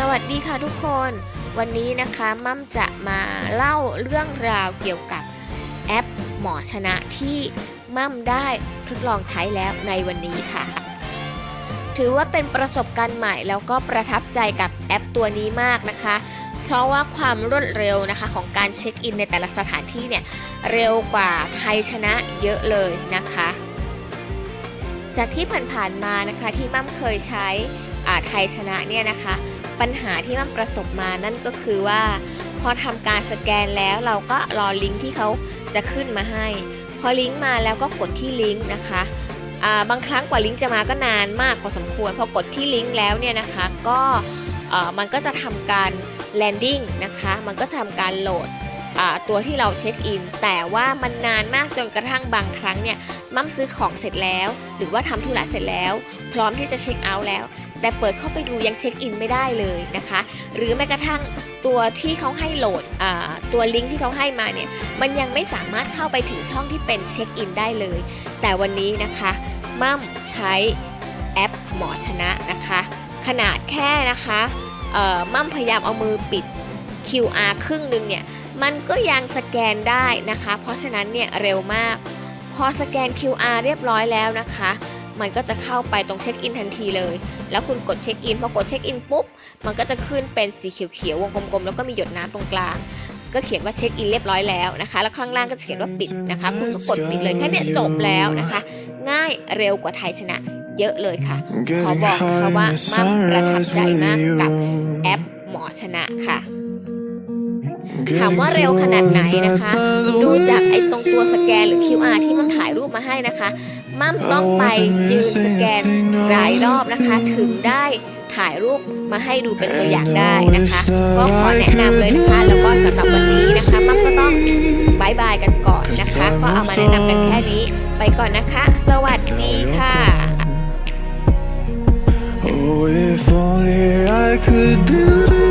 สวัสดีค่ะทุกคน วันนี้นะคะมั่มจะมาเล่าเรื่องราวเกี่ยวกับแอปหมอชนะที่มั่มได้ทดลองใช้แล้วในวันนี้ค่ะ ถือว่าเป็นประสบการณ์ใหม่แล้วก็ประทับใจกับแอปตัวนี้มากนะคะ เพราะว่าความรวดเร็วนะคะของการเช็คอินในแต่ละสถานที่เนี่ยเร็วกว่าไทยชนะเยอะเลยนะคะ จากที่ผ่านๆมานะคะที่มั่มเคยใช้อ่าไทยชนะเนี่ยนะคะ ปัญหาที่มั่มประสบมานั่นก็คือว่า พอทำการสแกนแล้วเราก็รอลิงก์ที่เขาจะขึ้นมาให้ พอลิงก์มาแล้วก็กดที่ลิงก์นะคะบางครั้งกว่าลิงก์จะมาก็นานมากพอสมควรพอกดที่ลิงก์แล้วเนี่ยนะคะก็มันก็จะทำการแลนดิ้งนะคะมันก็ทำการโหลดตัวที่เราเช็คอิน แต่ว่ามันนานมากจนกระทั่งบางครั้งเนี่ยมั่มซื้อของเสร็จแล้ว หรือว่าทำธุระเสร็จแล้ว พร้อมที่จะเช็คเอาท์แล้ว แต่เปิดเข้าไปดูยังเช็คอินไม่ได้เลยนะคะ หรือแม้กระทั่งตัวที่เขาให้โหลดตัวลิงก์ที่เขาให้มาเนี่ยมันยังไม่สามารถเข้าไปถึงช่องที่เป็นเช็คอินได้เลย แต่วันนี้นะคะมั่มใช้แอปหมอชนะนะคะ ขนาดแค่นะคะมั่มพยายามเอามือปิด QR ครึ่งหนึ่งเนี่ยมันก็ยังสแกนได้นะคะ เพราะฉะนั้นเนี่ยเร็วมาก พอสแกน QR เรียบร้อยแล้วนะคะ มันก็จะเข้าไปตรงเช็คอินทันทีเลย แล้วคุณกดเช็คอินพอกดเช็คอินปุ๊บ มันก็จะขึ้นเป็นสีเขียวๆวงกลมๆ แล้วก็มีหยดน้ำตรงกลาง ก็เขียนว่าเช็คอินเรียบร้อยแล้วนะคะ แล้วข้างล่างก็จะเขียนว่าปิดนะคะ คุณก็กดปิดเลยแค่เนี้ยจบแล้วนะคะ ง่ายเร็วกว่าไทยชนะเยอะเลยค่ะ ขอบอกนะคะว่ามั่มประทับใจมากกับแอปหมอชนะค่ะ ถามว่าเร็วขนาดไหนนะคะ ดูจากไอ้ตรงตัวสแกนหรือ QR ที่มันถ่ายรูปมาให้นะคะ มั่มต้องไปยืนสแกนหลายรอบนะคะ ถึงได้ถ่ายรูปมาให้ดูเป็นตัวอย่างได้นะคะ ก็ขอแนะนำเลยนะคะ แล้วก็สำหรับวันนี้นะคะมั่มก็ต้องบายบายกันก่อนนะคะ ก็เอามาแนะนำกันแค่นี้ ไปก่อนนะคะ สวัสดีค่ะ Oh, if only I could build